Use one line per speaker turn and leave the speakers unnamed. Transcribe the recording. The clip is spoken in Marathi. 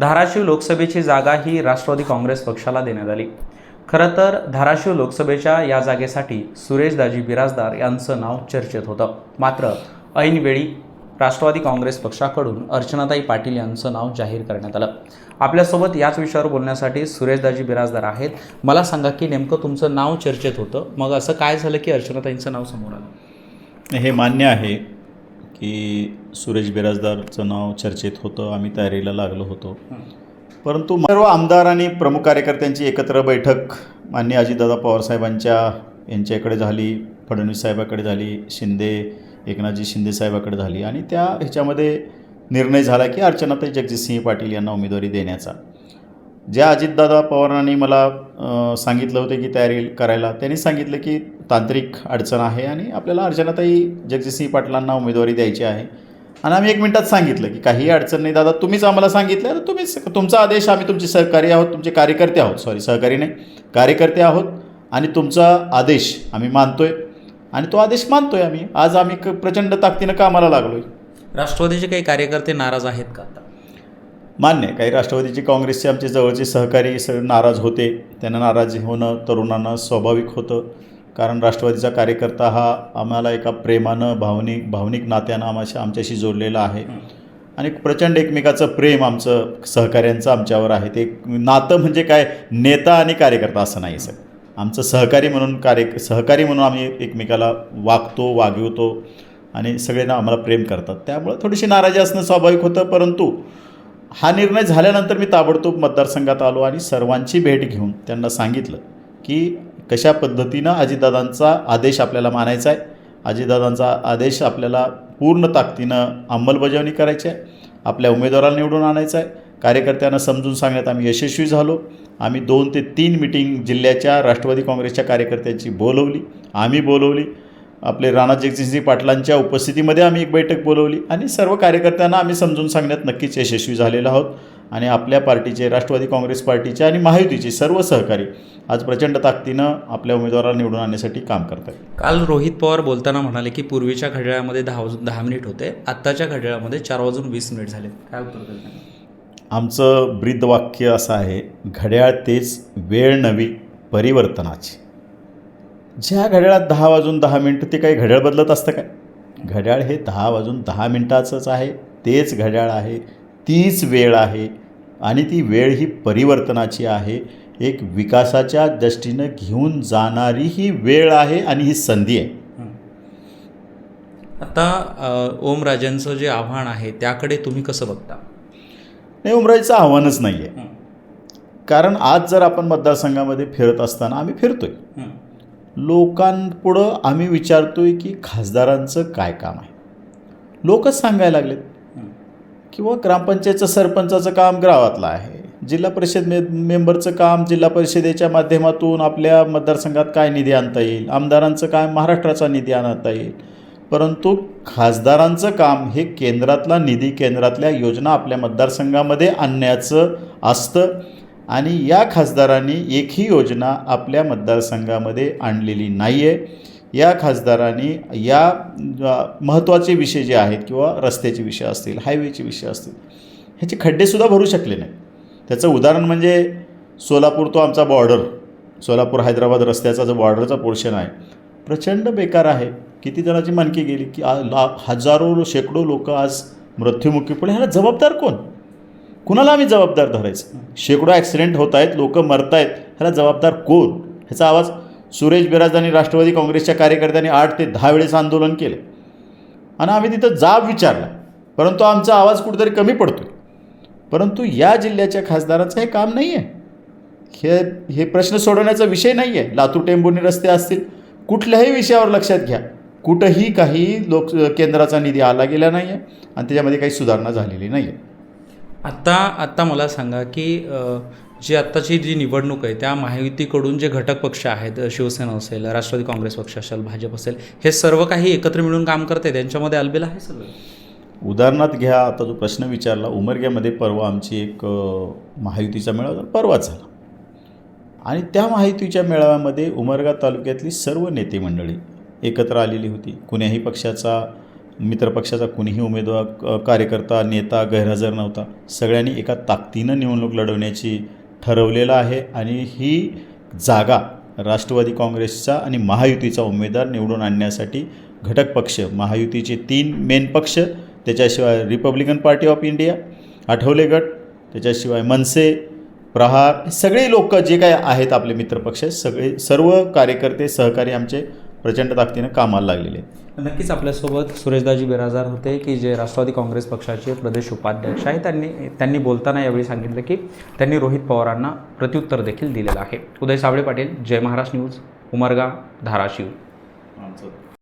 धाराशिव लोकसभेची जागा ही राष्ट्रवादी काँग्रेस पक्षाला देण्यात आली. खरं तर धाराशिव लोकसभेच्या या जागेसाठी सुरेशदाजी बिराजदार यांचं नाव चर्चेत होतं. मात्र ऐनवेळी राष्ट्रवादी काँग्रेस पक्षाकडून अर्चनाताई पाटील यांचं नाव जाहीर करण्यात आलं. आपल्यासोबत याच विषयावर बोलण्यासाठी सुरेशदाजी बिराजदार आहेत. मला सांगा की नेमकं तुमचं नाव चर्चेत होतं. मग असं काय झालं की अर्चनाताईंचं नाव समोर आलं?
हे मान्य आहे. की सुरेश बिराजदारचं नाव चर्चेत होतं आम्ही तयारीला लागलो होतो. परंतु सर्व आमदार आणि प्रमुख कार्यकर्त्यांची एकत्र बैठक मान्य अजितदादा पवारसाहेबांच्या यांच्याकडे झाली फडणवीस साहेबाकडे झाली शिंदे एकनाथजी शिंदे साहेबाकडे झाली आणि त्या ह्याच्यामध्ये निर्णय झाला की अर्चनाताई जगजितसिंह पाटील यांना उमेदवारी देण्याचा. ज्या अजितदादा पवारांनी मला सांगितलं होतं की तयारी करायला त्यांनी सांगितलं की तांत्रिक अडचण आहे आणि आपल्याला अर्चनाताई जगजितसिंह पाटलांना उमेदवारी द्यायची आहे. आणि आम्ही एक मिनिटात सांगितलं की काही अडचण नाही दादा तुम्हीच आम्हाला सांगितलं तर तुम्हीच तुमचा आदेश आम्ही तुमचे सहकारी आहोत तुमचे कार्यकर्ते आहोत. सॉरी सहकारी नाही. कार्यकर्ते आहोत आणि तुमचा आदेश आम्ही मानतोय. आणि तो आदेश मानतोय आम्ही. आज आम्ही क- प्रचंड ताकदीनं कामाला लागलोय.
राष्ट्रवादीचे काही कार्यकर्ते नाराज आहेत का आता?
मान्य आहे. काही राष्ट्रवादीचे काँग्रेसचे आमचे जवळचे सहकारी स नाराज होते. त्यांना नाराजी होणं तरुणांना स्वाभाविक होतं. कारण राष्ट्रवादीचा कार्यकर्ता हा आम्हाला एका प्रेमानं भावनिक भावनिक नात्यानं आम्हाशी आमच्याशी जोडलेला आहे. आणि प्रचंड एकमेकाचं प्रेम आमचं सहकाऱ्यांचं आमच्यावर आहे. ते नातं म्हणजे काय? नेता आणि कार्यकर्ता असं नाही सर. आमचं सहकारी म्हणून कार्य सहकारी म्हणून आम्ही एकमेकाला वागतो वागवतो आणि सगळेना आम्हाला प्रेम करतात. त्यामुळं थोडीशी नाराजी असणं स्वाभाविक होतं परंतु हा निर्णय झाल्यानंतर मी ताबडतोब मतदारसंघात आलो आणि सर्वांची भेट घेऊन त्यांना सांगितलं की कशा पद्धतीनं अजितदादांचा आदेश आपल्याला मानायचा आहे? अजितदादांचा आदेश आपल्याला पूर्ण ताकदीनं अंमलबजावणी करायची आहे. आपल्या उमेदवाराला निवडून आणायचं आहे. कार्यकर्त्यांना समजून सांगण्यात आम्ही यशस्वी झालो. आम्ही दोन ते तीन मिटिंग जिल्ह्याच्या राष्ट्रवादी काँग्रेसच्या कार्यकर्त्यांची बोलवली. आम्ही बोलवली. आपले राणा जगजितसिंह पाटलांच्या उपस्थितीमध्ये आम्ही एक बैठक बोलवली आणि सर्व कार्यकर्त्यांना आम्ही समजून सांगण्यात नक्कीच यशस्वी झालेलो आहोत. आणि आपल्या पार्टीचे राष्ट्रवादी काँग्रेस पार्टीचे आणि महायुतीचे सर्व सहकारी आज प्रचंड ताकदीनं आपल्या उमेदवाराला निवडून आणण्यासाठी काम करत आहेत.
काल रोहित पवार बोलताना म्हणाले की पूर्वीच्या घड्याळामध्ये दहा वाजून दहा मिनिट होते आत्ताच्या घड्याळामध्ये चार वाजून वीस मिनिट झाले. काय उत्तर?
आमचं ब्रीदवाक्य असं आहे घड्याळ तेच वेळ नवी परिवर्तनाची. ज्या घड्याळात दहा वाजून दहा मिनटं ते काही घड्याळ बदलत असतं काय? घड्याळ हे दहा वाजून दहा मिनटाचंच आहे तेच घड्याळ आहे तीच वेळ आहे आणि ती वेळ ही परिवर्तनाची आहे. एक विकासाच्या दृष्टीनं घेऊन जाणारी ही वेळ आहे आणि ही संधी आहे.
आता ओमराजेंचं जे आव्हान आहे त्याकडे तुम्ही कसं बघता?
नाही उमराईचं आव्हानच नाही आहे कारण आज जर आपण मतदारसंघामध्ये फिरत असताना आम्ही फिरतोय. लोकांपुढं आम्ही विचारतोय की खासदारांचं काय काम आहे? लोकच सांगायला लागलेत. किंवा ग्रामपंचायतचं सरपंचाचं काम गावातलं आहे. जिल्हा परिषद मे मेंबरचं काम जिल्हा परिषदेच्या माध्यमातून आपल्या मतदारसंघात काय निधी आणता येईल? आमदारांचं काय महाराष्ट्राचा निधी आणता येईल. परंतु खासदारांचं काम हे केंद्रातला निधी केंद्रातल्या योजना आपल्या मतदारसंघामध्ये आणण्याचं असतं आणि या खासदारांनी एकही योजना आपल्या मतदारसंघामध्ये आणलेली नाही आहे या खासदारांनी या महत्त्वाचे विषय जे आहेत किंवा रस्त्याचे विषय असतील हायवेचे विषय असतील ह्याचे खड्डेसुद्धा भरू शकले नाही त्याचं उदाहरण म्हणजे सोलापूर तो आमचा बॉर्डर सोलापूर हैदराबाद रस्त्याचा जो बॉर्डरचा पोर्शन आहे प्रचंड बेकार आहे. किती जणांची मनकी गेली की ला हजारो शेकडो लोक आज मृत्युमुखी पडले. ह्याला जबाबदार कोण? कुणाला आम्ही जबाबदार धरायचं? शेकडो ॲक्सिडेंट होत आहेत लोक मरत आहेत ह्याला जबाबदार कोण? ह्याचा आवाज सुरेश बिराज आणि राष्ट्रवादी काँग्रेसच्या कार्यकर्त्यांनी आठ ते दहा वेळेस आंदोलन केलं. आणि आम्ही तिथं जाब विचारला. परंतु आमचा आवाज कुठेतरी कमी पडतो परंतु या जिल्ह्याच्या खासदाराचं हे काम नाही आहे हे हे प्रश्न सोडवण्याचा विषय नाही आहे लातूर टेंबोनी रस्ते असतील कुठल्याही विषयावर लक्षात घ्या. कुठंही काही लोक केंद्राचा निधी आला गेला नाही आहे आणि त्याच्यामध्ये काही सुधारणा झालेली नाही आहे
आत्ता आत्ता मला सांगा की जी आत्ताची जी निवडणूक आहे त्या महायुतीकडून जे घटक पक्ष आहेत शिवसेना असेल राष्ट्रवादी काँग्रेस पक्ष असेल भाजप असेल हे सर्व काही एकत्र मिळून काम करते त्यांच्यामध्ये अलबेल आहे सगळं?
उदाहरणार्थ घ्या आता जो प्रश्न विचारला उमरग्यामध्ये परवा आमची एक महायुतीचा मेळावा परवाच झाला. आणि त्या महायुतीच्या मेळाव्यामध्ये उमरगा तालुक्यातली सर्व नेते मंडळी एकत्र आलेली होती. कुण्याही पक्षाचा मित्रपक्षाचा कुणीही उमेदवार क- कार्यकर्ता नेता गैरहजर नव्हता. सगळ्यांनी एका ताकदीनं निवडणूक लढवण्याची ठरवलेलं आहे आणि ही जागा राष्ट्रवादी काँग्रेसचा आणि महायुतीचा उमेदवार निवडून आणण्यासाठी घटक पक्ष महायुतीचे तीन मेन पक्ष त्याच्याशिवाय Republican Party of India Athawale गट त्याच्याशिवाय मनसे प्रहार सगळे लोक जे काय आहेत आपले मित्रपक्ष सगळे सर्व कार्यकर्ते सहकारी आमचे प्रचंड ताकदीनं कामाला लागलेले
नक्कीच आपल्यासोबत सुरेशदाजी बिराजदार होते की जे राष्ट्रवादी काँग्रेस पक्षाचे प्रदेश उपाध्यक्ष आहे त्यांनी त्यांनी बोलताना यावेळी सांगितलं की त्यांनी रोहित पवारांना प्रत्युत्तर देखील दिलेलं आहे. उदय साबळे पाटील जय महाराष्ट्र न्यूज उमरगा धाराशिव.
आमचं